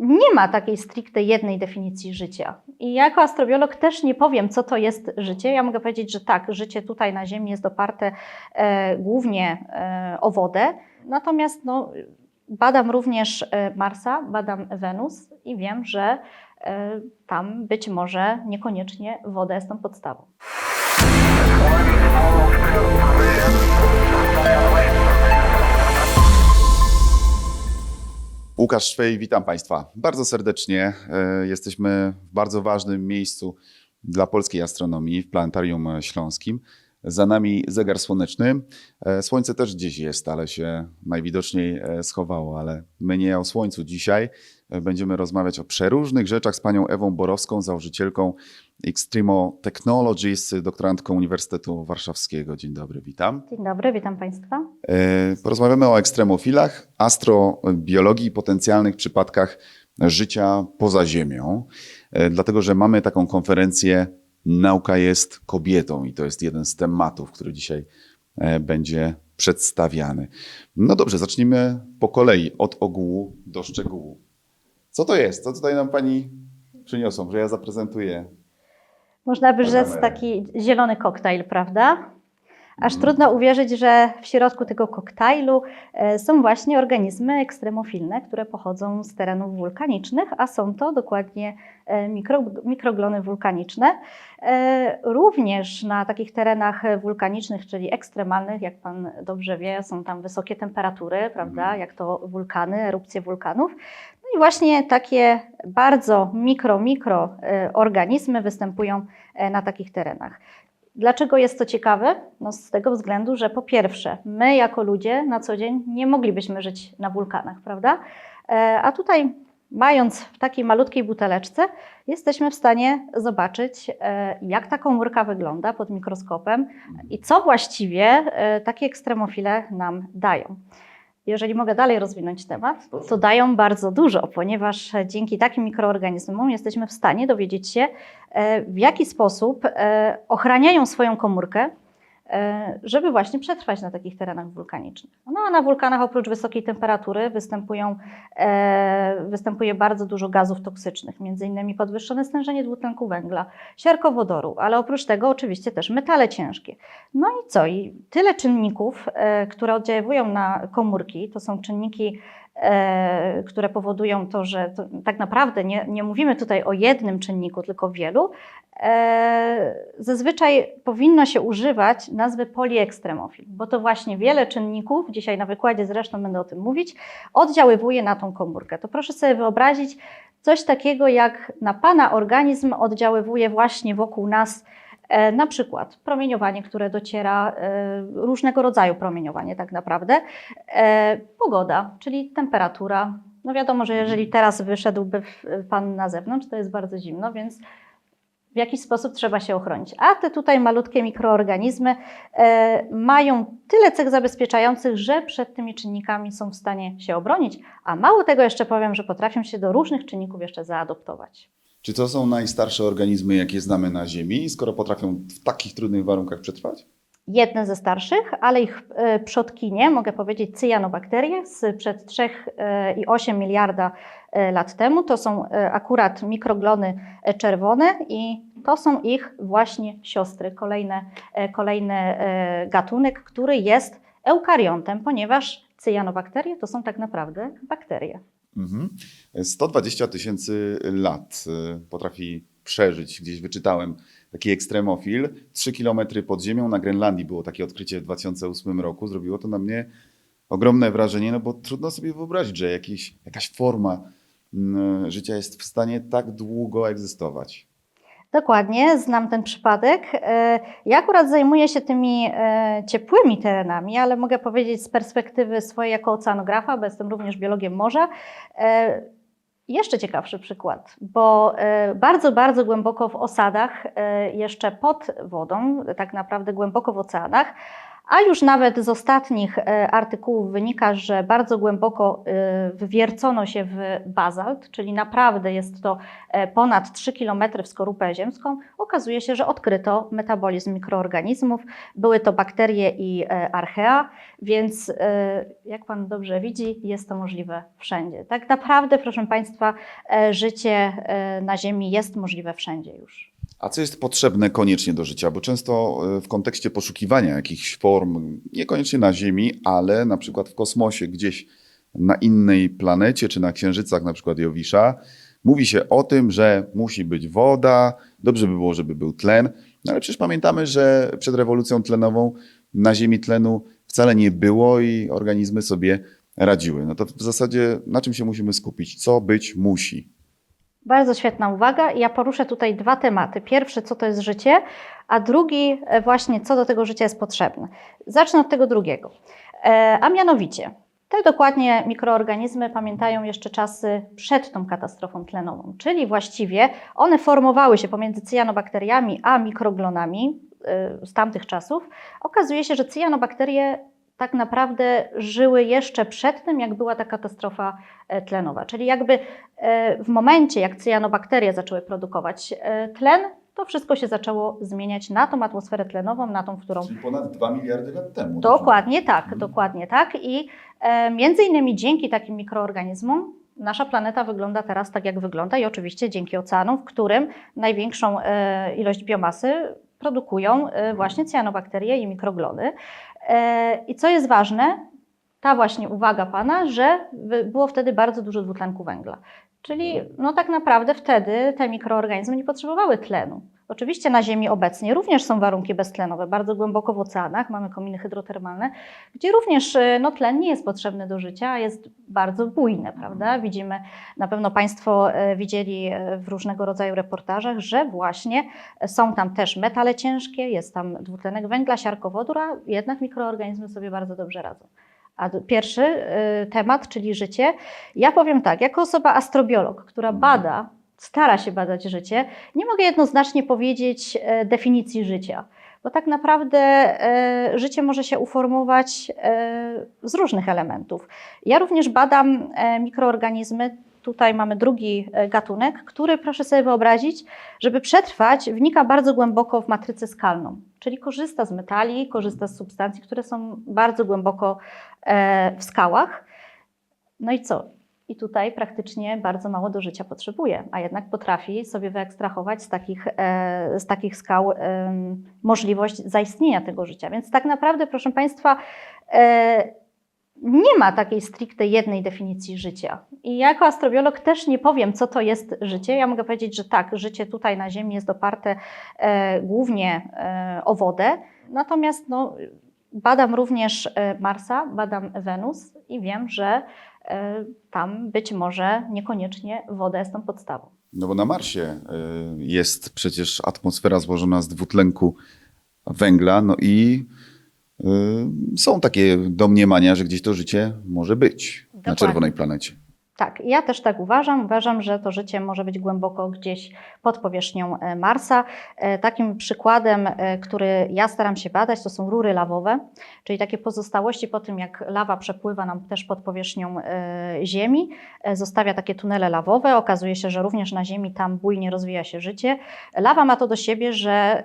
nie ma takiej stricte jednej definicji życia. I ja jako astrobiolog też nie powiem, co to jest życie. Ja mogę powiedzieć, że tak, życie tutaj na Ziemi jest oparte e, głównie e, o wodę. Natomiast no, badam również e, Marsa, badam Wenus i wiem, że e, tam być może niekoniecznie woda jest tą podstawą. Łukasz Szwej, witam Państwa bardzo serdecznie. E, Jesteśmy w bardzo ważnym miejscu dla polskiej astronomii w Planetarium Śląskim. Za nami zegar słoneczny. E, Słońce też gdzieś jest, ale się najwidoczniej e, schowało, ale my nie o słońcu dzisiaj. E, Będziemy rozmawiać o przeróżnych rzeczach z panią Ewą Borowską, założycielką Extremo Technologies, doktorantką Uniwersytetu Warszawskiego. Dzień dobry, witam. Dzień dobry, witam Państwa. Porozmawiamy o ekstremofilach, astrobiologii i potencjalnych przypadkach życia poza Ziemią, dlatego że mamy taką konferencję Nauka jest kobietą i to jest jeden z tematów, który dzisiaj e, będzie przedstawiany. No dobrze, zacznijmy po kolei od ogółu do szczegółu. Co to jest? Co tutaj nam Pani przyniosą, że ja zaprezentuję? Można by rzec taki zielony koktajl, prawda? Aż trudno uwierzyć, że w środku tego koktajlu e, są właśnie organizmy ekstremofilne, które pochodzą z terenów wulkanicznych, a są to dokładnie e, mikro, mikroglony wulkaniczne. E, Również na takich terenach wulkanicznych, czyli ekstremalnych, jak Pan dobrze wie, są tam wysokie temperatury, prawda, Mhm. jak to wulkany, erupcje wulkanów. No i właśnie takie bardzo mikro, mikro e, organizmy występują na takich terenach. Dlaczego jest to ciekawe? No z tego względu, że po pierwsze, my jako ludzie na co dzień nie moglibyśmy żyć na wulkanach, prawda? E, A tutaj, mając w takiej malutkiej buteleczce, jesteśmy w stanie zobaczyć, e, jak ta komórka wygląda pod mikroskopem i co właściwie e, takie ekstremofile nam dają. Jeżeli mogę dalej rozwinąć temat, to dają bardzo dużo, ponieważ dzięki takim mikroorganizmom jesteśmy w stanie dowiedzieć się, e, w jaki sposób e, ochraniają swoją komórkę, e, żeby właśnie przetrwać na takich terenach wulkanicznych. No a na wulkanach oprócz wysokiej temperatury występują, e, występuje bardzo dużo gazów toksycznych, między innymi podwyższone stężenie dwutlenku węgla, siarkowodoru, ale oprócz tego oczywiście też metale ciężkie. No i co? I tyle czynników, e, które oddziałują na komórki, to są czynniki, e, które powodują to, że to, tak naprawdę nie, nie mówimy tutaj o jednym czynniku, tylko wielu. E, zazwyczaj powinno się używać nazwy poliekstremofil, bo to właśnie wiele czynników, dzisiaj na wykładzie zresztą będę o tym mówić, oddziaływuje na tą komórkę. To proszę sobie wyobrazić coś takiego, jak na Pana organizm oddziaływuje właśnie wokół nas E, Na przykład promieniowanie, które dociera, e, różnego rodzaju promieniowanie tak naprawdę, e, pogoda, czyli temperatura. No wiadomo, że jeżeli teraz wyszedłby Pan na zewnątrz, to jest bardzo zimno, więc w jakiś sposób trzeba się ochronić. A te tutaj malutkie mikroorganizmy e, mają tyle cech zabezpieczających, że przed tymi czynnikami są w stanie się obronić, a mało tego jeszcze powiem, że potrafią się do różnych czynników jeszcze zaadoptować. Czy to są najstarsze organizmy, jakie znamy na Ziemi, skoro potrafią w takich trudnych warunkach przetrwać? jedne ze starszych, ale ich e, przodkinie, mogę powiedzieć cyjanobakterie z przed 3,8 miliarda e, lat temu. To są e, akurat mikroglony e, czerwone i to są ich właśnie siostry, kolejne, e, kolejny e, gatunek, który jest eukariontem, ponieważ cyjanobakterie to są tak naprawdę bakterie. Mhm. 120 tysięcy lat y, potrafi przeżyć, gdzieś wyczytałem taki ekstremofil. 3 kilometry pod ziemią na Grenlandii było takie odkrycie w 2008 roku. Zrobiło to na mnie ogromne wrażenie, no bo trudno sobie wyobrazić, że jakiś, jakaś forma mm, życia jest w stanie tak długo egzystować. Dokładnie, znam ten przypadek. E, Ja akurat zajmuję się tymi e, ciepłymi terenami, ale mogę powiedzieć z perspektywy swojej jako oceanografa, bo jestem również biologiem morza. e, Jeszcze ciekawszy przykład, bo bardzo, bardzo głęboko w osadach, jeszcze pod wodą, tak naprawdę głęboko w oceanach, A już nawet z ostatnich e, artykułów wynika, że bardzo głęboko e, wywiercono się w bazalt, czyli naprawdę jest to e, ponad 3 km w skorupę ziemską. Okazuje się, że odkryto metabolizm mikroorganizmów. Były to bakterie i archea, więc jak Pan dobrze widzi, jest to możliwe wszędzie. Tak naprawdę, proszę Państwa, życie na Ziemi jest możliwe wszędzie już. A co jest potrzebne koniecznie do życia? Bo często e, w kontekście poszukiwania jakichś form, niekoniecznie na Ziemi, ale na przykład w kosmosie, gdzieś na innej planecie, czy na księżycach, na przykład Jowisza, mówi się o tym, że musi być woda, dobrze by było, żeby był tlen, no ale przecież pamiętamy, że przed rewolucją tlenową na Ziemi tlenu wcale nie było i organizmy sobie radziły. No to w zasadzie na czym się musimy skupić? Co być musi? Bardzo świetna uwaga. Ja poruszę tutaj dwa tematy. Pierwszy, co to jest życie, a drugi, e, właśnie, co do tego życia jest potrzebne. Zacznę od tego drugiego. E, A mianowicie, te dokładnie mikroorganizmy pamiętają jeszcze czasy przed tą katastrofą tlenową, czyli właściwie one formowały się pomiędzy cyjanobakteriami a mikroglonami e, z tamtych czasów. Okazuje się, że cyjanobakterie tak naprawdę żyły jeszcze przed tym, jak była ta katastrofa e, tlenowa. Czyli jakby e, w momencie, jak cyjanobakterie zaczęły produkować e, tlen, to wszystko się zaczęło zmieniać na tą atmosferę tlenową, na tą, w którą Czyli ponad 2 miliardy lat temu. Dokładnie tak, Mhm. dokładnie tak. I e, między innymi dzięki takim mikroorganizmom nasza planeta wygląda teraz tak, jak wygląda i oczywiście dzięki oceanom, w którym największą e, ilość biomasy produkują e, właśnie cyanobakterie i mikroglony. E, I co jest ważne, ta właśnie uwaga Pana, że było wtedy bardzo dużo dwutlenku węgla. Czyli no tak naprawdę wtedy te mikroorganizmy nie potrzebowały tlenu. Oczywiście na Ziemi obecnie również są warunki beztlenowe, bardzo głęboko w oceanach, mamy kominy hydrotermalne, gdzie również y, no, tlen nie jest potrzebny do życia, a jest bardzo bujny, prawda? Widzimy, na pewno Państwo e, widzieli e, w różnego rodzaju reportażach, że właśnie są tam też metale ciężkie, jest tam dwutlenek węgla, siarkowodór, a jednak mikroorganizmy sobie bardzo dobrze radzą. A pierwszy y, temat, czyli życie. Ja powiem tak, jako osoba astrobiolog, która bada, stara się badać życie, nie mogę jednoznacznie powiedzieć e, definicji życia, bo tak naprawdę e, życie może się uformować e, z różnych elementów. Ja również badam mikroorganizmy. Tutaj mamy drugi gatunek, który proszę sobie wyobrazić, żeby przetrwać, wnika bardzo głęboko w matrycę skalną, czyli korzysta z metali, korzysta z substancji, które są bardzo głęboko w skałach. No i co? I tutaj praktycznie bardzo mało do życia potrzebuje, a jednak potrafi sobie wyekstrahować z takich, e, z takich skał możliwość zaistnienia tego życia. Więc tak naprawdę, proszę Państwa, e, nie ma takiej stricte jednej definicji życia. I jako astrobiolog też nie powiem, co to jest życie. Ja mogę powiedzieć, że tak, życie tutaj na Ziemi jest oparte e, głównie e, o wodę, natomiast no, badam również e, Marsa, badam Wenus i wiem, że e, tam być może niekoniecznie woda jest tą podstawą. No bo na Marsie y, jest przecież atmosfera złożona z dwutlenku węgla, no i są takie domniemania, że gdzieś to życie może być na Dokładnie. czerwonej planecie. Tak, ja też tak uważam. Uważam, że to życie może być głęboko gdzieś pod powierzchnią e, Marsa. E, Takim przykładem, e, który ja staram się badać, to są rury lawowe, czyli takie pozostałości po tym, jak lawa przepływa nam też pod powierzchnią Ziemi, zostawia takie tunele lawowe. Okazuje się, że również na Ziemi tam bujnie rozwija się życie. Lawa ma to do siebie, że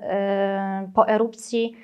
po erupcji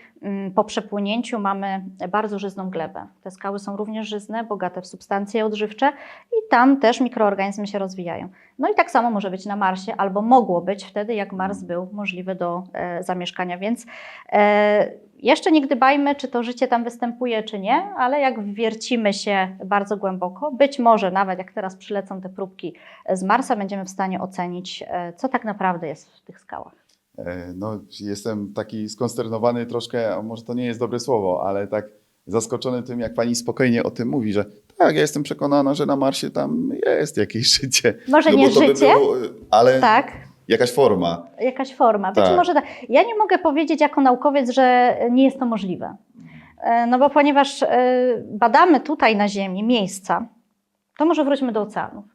po przepłynięciu mamy bardzo żyzną glebę. Te skały są również żyzne, bogate w substancje odżywcze i tam też mikroorganizmy się rozwijają. No i tak samo może być na Marsie, albo mogło być wtedy, jak Mars był możliwy do e, zamieszkania. Więc e, jeszcze nie gdybajmy, czy to życie tam występuje, czy nie, ale jak wwiercimy się bardzo głęboko, być może nawet jak teraz przylecą te próbki z Marsa, będziemy w stanie ocenić, e, co tak naprawdę jest w tych skałach. E, No, jestem taki skonsternowany troszkę, a może to nie jest dobre słowo, ale tak zaskoczony tym, jak pani spokojnie o tym mówi, że tak, ja jestem przekonana, że na Marsie tam jest jakieś życie. Może No nie to by życie, było, ale tak, jakaś forma. jakaś forma. Być Tak. może tak. Ja nie mogę powiedzieć jako naukowiec, że nie jest to możliwe. E, No bo ponieważ e, badamy tutaj na Ziemi miejsca, to może wróćmy do oceanów.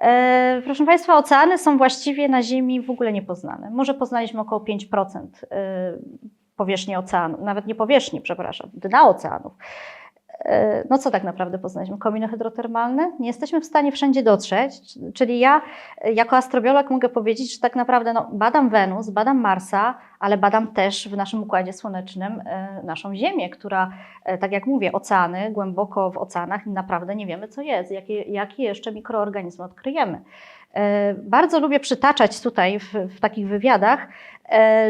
E, Proszę Państwa, oceany są właściwie na Ziemi w ogóle niepoznane. Może poznaliśmy około 5% e, powierzchni oceanu, nawet nie powierzchni, przepraszam, dna oceanów. E, No co tak naprawdę poznaliśmy? Kominy hydrotermalne? Nie jesteśmy w stanie wszędzie dotrzeć, czyli ja jako astrobiolog mogę powiedzieć, że tak naprawdę no, badam Wenus, badam Marsa, ale badam też w naszym Układzie Słonecznym e, naszą Ziemię, która, e, tak jak mówię, oceany, głęboko w oceanach naprawdę nie wiemy co jest, jakie, jakie jeszcze mikroorganizmy odkryjemy. Bardzo lubię przytaczać tutaj w, w takich wywiadach,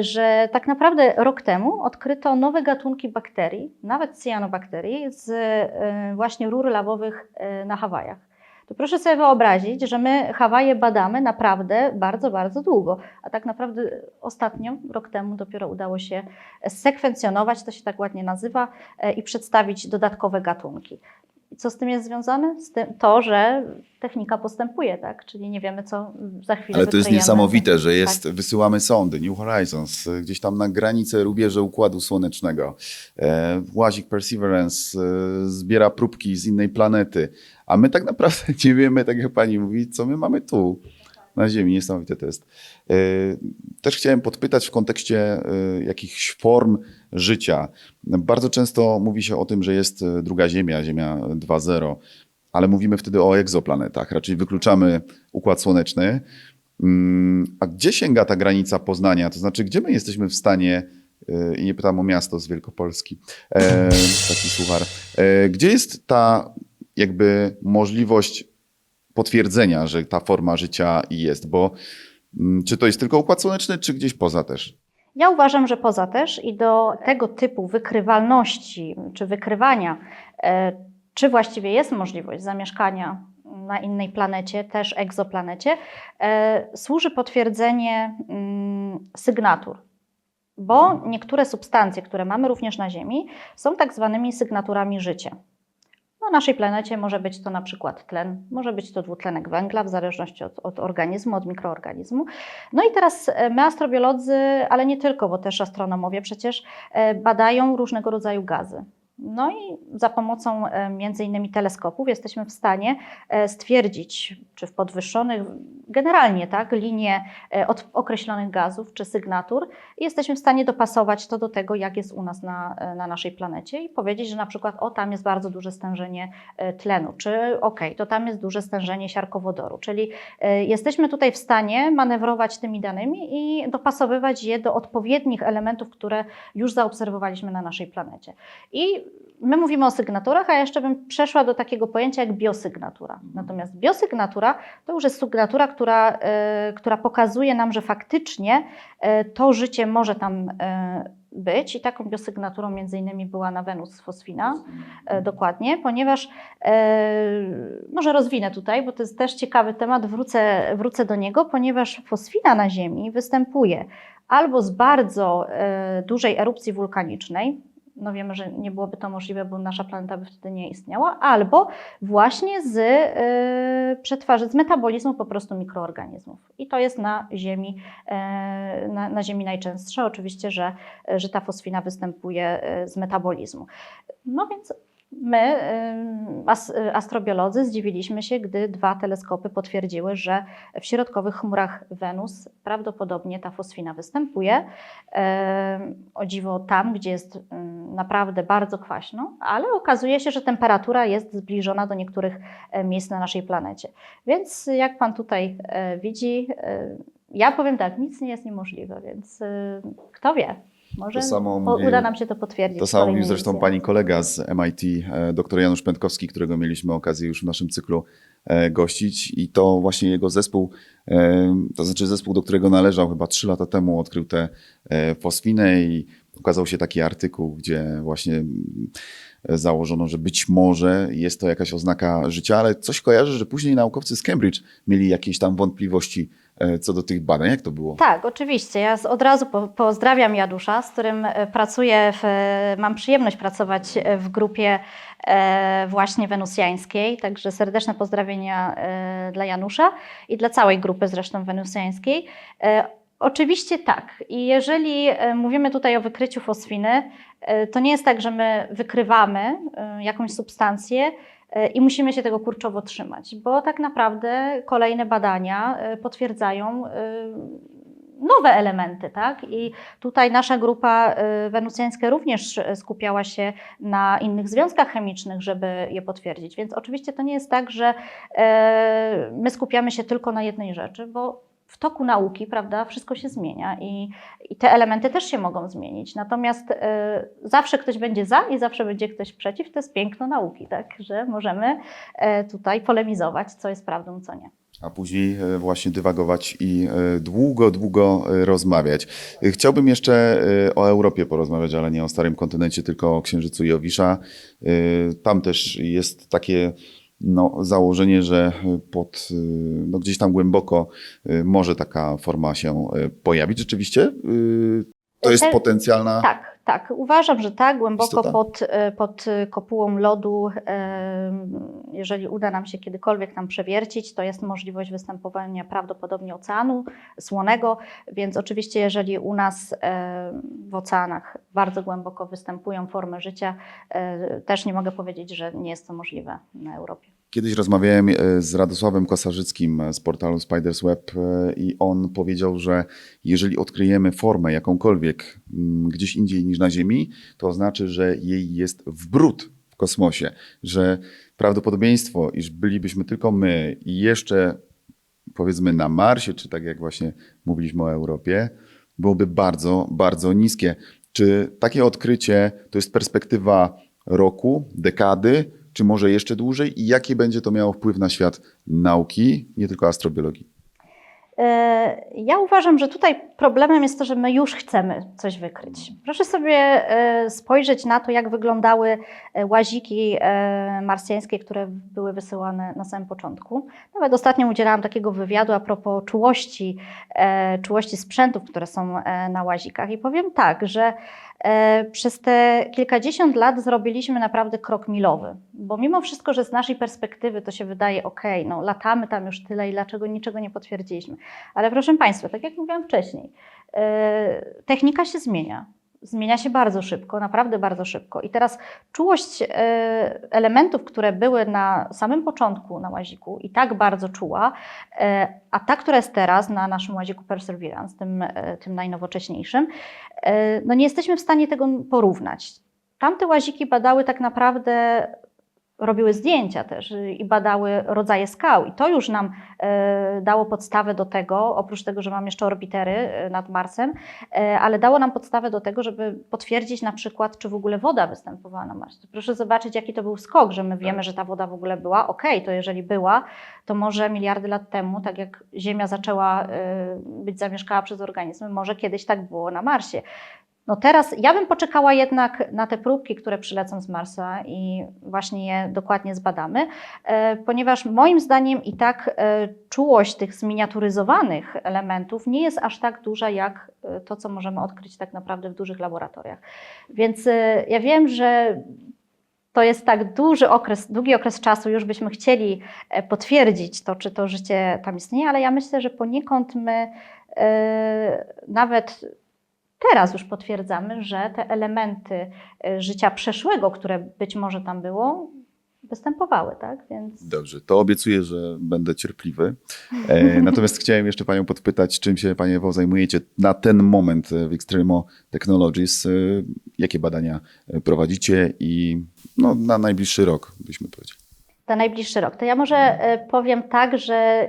że tak naprawdę rok temu odkryto nowe gatunki bakterii, nawet cyanobakterii, z e, właśnie rur lawowych e, na Hawajach. To proszę sobie wyobrazić, że my Hawaje badamy naprawdę bardzo, bardzo długo, a tak naprawdę ostatnio, rok temu dopiero udało się sekwencjonować, to się tak ładnie nazywa, e, i przedstawić dodatkowe gatunki. Co z tym jest związane? Z tym to, że technika postępuje, tak? Czyli nie wiemy, co za chwilę Ale to jest niesamowite, że jest, Tak. wysyłamy sondy New Horizons gdzieś tam na granicę rubieże Układu Słonecznego. E, łazik Perseverance e, zbiera próbki z innej planety, a my tak naprawdę nie wiemy, tak jak pani mówi, co my mamy tu na Ziemi. Niesamowite to jest. E, też chciałem podpytać w kontekście jakichś form życia. Bardzo często mówi się o tym, że jest druga Ziemia, Ziemia 2.0, ale mówimy wtedy o egzoplanetach. Raczej wykluczamy Układ Słoneczny. Mm, A gdzie sięga ta granica Poznania? To znaczy, gdzie my jesteśmy w stanie, e, i nie pytam o miasto z Wielkopolski, e, taki suchar, e, gdzie jest ta jakby możliwość potwierdzenia, że ta forma życia jest? Bo mm, czy to jest tylko Układ Słoneczny, czy gdzieś poza też? Ja uważam, że poza też i do tego typu wykrywalności czy wykrywania, czy właściwie jest możliwość zamieszkania na innej planecie, też egzoplanecie, e, służy potwierdzenie mm, sygnatur. Bo niektóre substancje, które mamy również na Ziemi, są tak zwanymi sygnaturami życia. Na naszej planecie może być to na przykład tlen, może być to dwutlenek węgla, w zależności od, od organizmu, od mikroorganizmu. No i teraz e, my astrobiolodzy, ale nie tylko, bo też astronomowie przecież e, badają różnego rodzaju gazy. No i za pomocą e, między innymi teleskopów jesteśmy w stanie e, stwierdzić, czy w podwyższonych, generalnie tak, linie e, od określonych gazów czy sygnatur i jesteśmy w stanie dopasować to do tego, jak jest u nas na, na naszej planecie i powiedzieć, że na przykład o tam jest bardzo duże stężenie tlenu, czy ok, to tam jest duże stężenie siarkowodoru, czyli jesteśmy tutaj w stanie manewrować tymi danymi i dopasowywać je do odpowiednich elementów, które już zaobserwowaliśmy na naszej planecie. I my mówimy o sygnaturach, a ja jeszcze bym przeszła do takiego pojęcia jak biosygnatura. Natomiast biosygnatura to już jest sygnatura, która, e, która pokazuje nam, że faktycznie e, to życie może tam e, być i taką biosygnaturą między innymi była na Wenus fosfina, dokładnie, ponieważ może rozwinę tutaj, bo to jest też ciekawy temat, wrócę, wrócę do niego, ponieważ fosfina na Ziemi występuje albo z bardzo dużej erupcji wulkanicznej, no wiemy, że nie byłoby to możliwe, bo nasza planeta by wtedy nie istniała, albo właśnie z y, z metabolizmu po prostu mikroorganizmów. I to jest na Ziemi, e, na, na Ziemi najczęstsze, oczywiście, że, że ta fosfina występuje e, z metabolizmu. No więc my, as, astrobiolodzy, zdziwiliśmy się, gdy dwa teleskopy potwierdziły, że w środkowych chmurach Wenus prawdopodobnie ta fosfina występuje. O dziwo tam, gdzie jest naprawdę bardzo kwaśno, ale okazuje się, że temperatura jest zbliżona do niektórych e, miejsc na naszej planecie. Więc jak Pan tutaj e, widzi, e, ja powiem tak, nic nie jest niemożliwe, więc kto wie, może To samo mówi- uda nam się to potwierdzić. To samo mówił zresztą pani kolega z MIT, e, dr Janusz Pętkowski, którego mieliśmy okazję już w naszym cyklu e, gościć i to właśnie jego zespół, e, to znaczy zespół, do którego należał chyba trzy lata temu, odkrył tę e, fosfinę i ukazał się taki artykuł, gdzie właśnie założono, że być może jest to jakaś oznaka życia, ale coś kojarzy, że później naukowcy z Cambridge mieli jakieś tam wątpliwości co do tych badań. Jak to było? Tak, oczywiście. Ja od razu po, pozdrawiam Jadusza, z którym e, pracuję, w, e, mam przyjemność pracować e, w grupie e, właśnie wenusjańskiej, także serdeczne pozdrowienia e, dla Janusza i dla całej grupy zresztą wenusjańskiej. E, Oczywiście tak. I jeżeli e, mówimy tutaj o wykryciu fosfiny, e, to nie jest tak, że my wykrywamy e, jakąś substancję e, i musimy się tego kurczowo trzymać, bo tak naprawdę kolejne badania e, potwierdzają e, nowe elementy, tak? I tutaj nasza grupa wenucjańska również skupiała się na innych związkach chemicznych, żeby je potwierdzić. Więc oczywiście to nie jest tak, że e, my skupiamy się tylko na jednej rzeczy, bo w toku nauki, prawda, wszystko się zmienia i, i te elementy też się mogą zmienić. Natomiast e, zawsze ktoś będzie za i zawsze będzie ktoś przeciw. To jest piękno nauki, tak, że możemy e, tutaj polemizować, co jest prawdą, co nie. A później e, właśnie dywagować i e, długo, długo rozmawiać. Chciałbym jeszcze o Europie porozmawiać, ale nie o starym kontynencie, tylko o Księżycu Jowisza. Tam też jest takie no, założenie, że pod, e, no, gdzieś tam głęboko e, może taka forma się e, pojawić. Rzeczywiście to jest Te- potencjalna. Tak, tak. Uważam, że tak, głęboko Istota. pod, e, pod kopułą lodu, em, jeżeli uda nam się kiedykolwiek tam przewiercić, to jest możliwość występowania prawdopodobnie oceanu słonego, więc oczywiście jeżeli u nas em, w oceanach bardzo głęboko występują formy życia, e, też nie mogę powiedzieć, że nie jest to możliwe na Europie. Kiedyś rozmawiałem e, z Radosławem Kosarzyckim z portalu Spiders Web e, i on powiedział, że jeżeli odkryjemy formę jakąkolwiek mm, gdzieś indziej niż na Ziemi, to znaczy, że jej jest wbród w kosmosie, że prawdopodobieństwo, iż bylibyśmy tylko my i jeszcze powiedzmy na Marsie, czy tak jak właśnie mówiliśmy o Europie, byłoby bardzo, bardzo niskie. Czy takie odkrycie to jest perspektywa roku, dekady, czy może jeszcze dłużej i jaki będzie to miało wpływ na świat nauki, nie tylko astrobiologii? E, Ja uważam, że tutaj problemem jest to, że my już chcemy coś wykryć. Proszę sobie e, spojrzeć na to, jak wyglądały e, łaziki e, marsjańskie, które były wysyłane na samym początku. Nawet ostatnio udzielałam takiego wywiadu a propos czułości, czułości sprzętów, które są na łazikach. I powiem tak, że przez te kilkadziesiąt lat zrobiliśmy naprawdę krok milowy, bo mimo wszystko, że z naszej perspektywy to się wydaje, ok, no latamy tam już tyle i dlaczego niczego nie potwierdziliśmy. Ale proszę Państwa, tak jak mówiłam wcześniej, e, technika się zmienia. Zmienia się bardzo szybko, naprawdę bardzo szybko. I teraz czułość e, elementów, które były na samym początku na łaziku i tak bardzo czuła, e, a ta, która jest teraz na naszym łaziku Perseverance, tym, tym najnowocześniejszym, no nie jesteśmy w stanie tego porównać. Tamte łaziki badały tak naprawdę robiły zdjęcia też y, i badały rodzaje skał. I to już nam e, dało podstawę do tego, oprócz tego, że mam jeszcze orbitery e, nad Marsem, e, ale dało nam podstawę do tego, żeby potwierdzić na przykład, czy w ogóle woda występowała na Marsie. Proszę zobaczyć, jaki to był skok, że my wiemy, że ta woda w ogóle była. Okej, to jeżeli była, to może miliardy lat temu, tak jak Ziemia zaczęła być zamieszkała przez organizmy, może kiedyś tak było na Marsie. No teraz ja bym poczekała jednak na te próbki, które przylecą z Marsa i właśnie je dokładnie zbadamy, e, ponieważ moim zdaniem i tak e, czułość tych zminiaturyzowanych elementów nie jest aż tak duża jak e, to, co możemy odkryć tak naprawdę w dużych laboratoriach. Więc ja wiem, że to jest tak duży okres, długi okres czasu, już byśmy chcieli potwierdzić to, czy to życie tam istnieje, ale ja myślę, że poniekąd my nawet teraz już potwierdzamy, że te elementy e, życia przeszłego, które być może tam było, występowały, tak? Więc Dobrze, to obiecuję, że będę cierpliwy. E, natomiast chciałem jeszcze Panią podpytać, czym się Panie Ewo zajmujecie na ten moment w Extremo Technologies. E, jakie badania prowadzicie i no, na najbliższy rok, byśmy powiedzieli. na najbliższy rok. To ja może powiem tak, że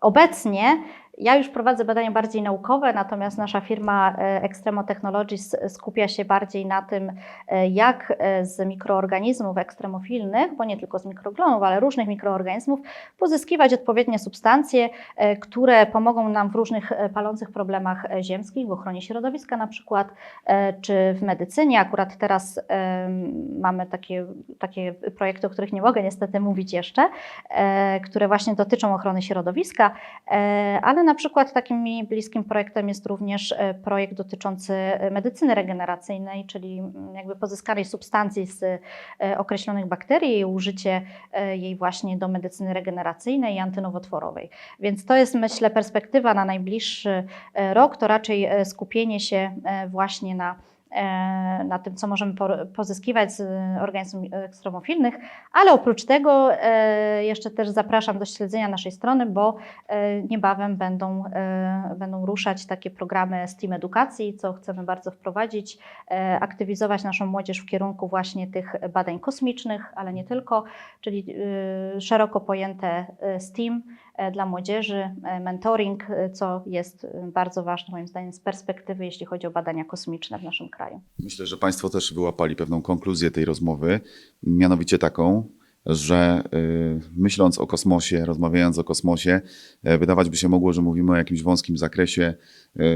obecnie ja już prowadzę badania bardziej naukowe, natomiast nasza firma e, Extremo Technologies skupia się bardziej na tym, e, jak e, z mikroorganizmów ekstremofilnych, bo nie tylko z mikroglonów, ale różnych mikroorganizmów, pozyskiwać odpowiednie substancje, które pomogą nam w różnych palących problemach ziemskich, w ochronie środowiska na przykład, czy w medycynie. Akurat teraz mamy takie, takie projekty, o których nie mogę niestety mówić jeszcze, które właśnie dotyczą ochrony środowiska, e, na przykład takim mi bliskim projektem jest również e, projekt dotyczący e, medycyny regeneracyjnej, czyli mm, jakby pozyskanej substancji z e, określonych bakterii i użycie jej właśnie do medycyny regeneracyjnej i antynowotworowej. Więc to jest myślę perspektywa na najbliższy rok, to raczej skupienie się właśnie na na tym, co możemy po- pozyskiwać z e, organizmów ekstremofilnych, ale oprócz tego e, jeszcze też zapraszam do śledzenia naszej strony, bo e, niebawem będą, e, będą ruszać takie programy STEAM edukacji, co chcemy bardzo wprowadzić, e, aktywizować naszą młodzież w kierunku właśnie tych badań kosmicznych, ale nie tylko, czyli e, szeroko pojęte e, STEAM e, dla młodzieży, e, mentoring, e, co jest e, bardzo ważne moim zdaniem z perspektywy, jeśli chodzi o badania kosmiczne w naszym kraju. Myślę, że Państwo też wyłapali pewną konkluzję tej rozmowy, mianowicie taką, że myśląc o kosmosie, rozmawiając o kosmosie, wydawać by się mogło, że mówimy o jakimś wąskim zakresie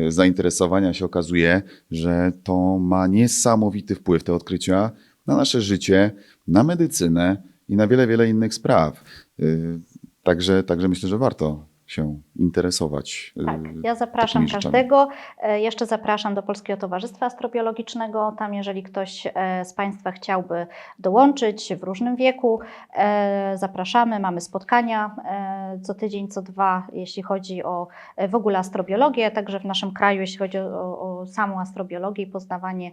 zainteresowania. Się okazuje, że to ma niesamowity wpływ, te odkrycia, na nasze życie, na medycynę i na wiele, wiele innych spraw. Także, także myślę, że warto się interesować. y, Tak, ja zapraszam każdego. E, Jeszcze zapraszam do Polskiego Towarzystwa Astrobiologicznego. Tam, jeżeli ktoś e, z Państwa chciałby dołączyć w różnym wieku, e, zapraszamy. Mamy spotkania co tydzień, co dwa, jeśli chodzi o w ogóle astrobiologię, także w naszym kraju, jeśli chodzi o, o samą astrobiologię i poznawanie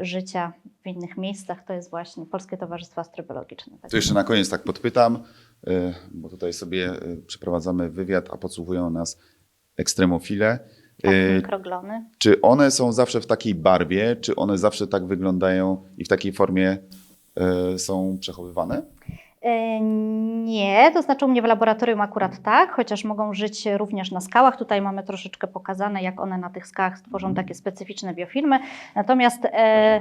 życia w innych miejscach, to jest właśnie Polskie Towarzystwo Astrobiologiczne. To jeszcze na koniec tak podpytam, bo tutaj sobie przeprowadzamy wywiad, a podsłuchują nas ekstremofile. Tak, Y, mikroglony. Czy one są zawsze w takiej barwie, czy one zawsze tak wyglądają i w takiej formie y, są przechowywane? Nie, to znaczy u mnie w laboratorium akurat tak, chociaż mogą żyć również na skałach. Tutaj mamy troszeczkę pokazane, jak one na tych skałach stworzą takie specyficzne biofilmy. Natomiast e,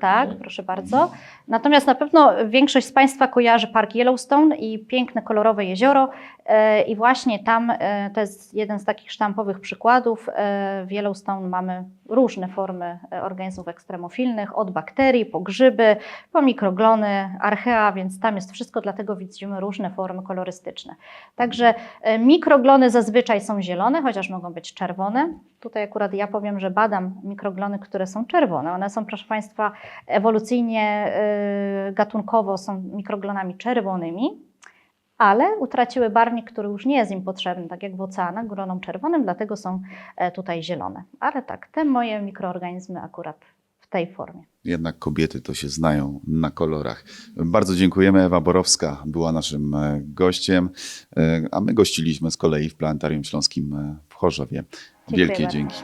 tak, proszę bardzo. Natomiast na pewno większość z Państwa kojarzy Park Yellowstone i piękne, kolorowe jezioro. E, I właśnie tam e, to jest jeden z takich sztampowych przykładów. E, W Yellowstone mamy różne formy e, organizmów ekstremofilnych, od bakterii, po grzyby, po mikroglony, archea, więc tam jest wszystko, dlatego widzimy różne formy kolorystyczne. Także e, mikroglony zazwyczaj są zielone, chociaż mogą być czerwone. Tutaj akurat ja powiem, że badam mikroglony, które są czerwone. One są, proszę Państwa, ewolucyjnie, y, gatunkowo są mikroglonami czerwonymi, ale utraciły barwnik, który już nie jest im potrzebny, tak jak w oceanach, gronom czerwonym, dlatego są e, tutaj zielone. Ale tak, te moje mikroorganizmy akurat w tej formie. Jednak kobiety to się znają na kolorach. Bardzo dziękujemy. Ewa Borowska była naszym e, gościem, e, a my gościliśmy z kolei w Planetarium Śląskim e, w Chorzowie. Dziękuję Wielkie bardzo. dzięki.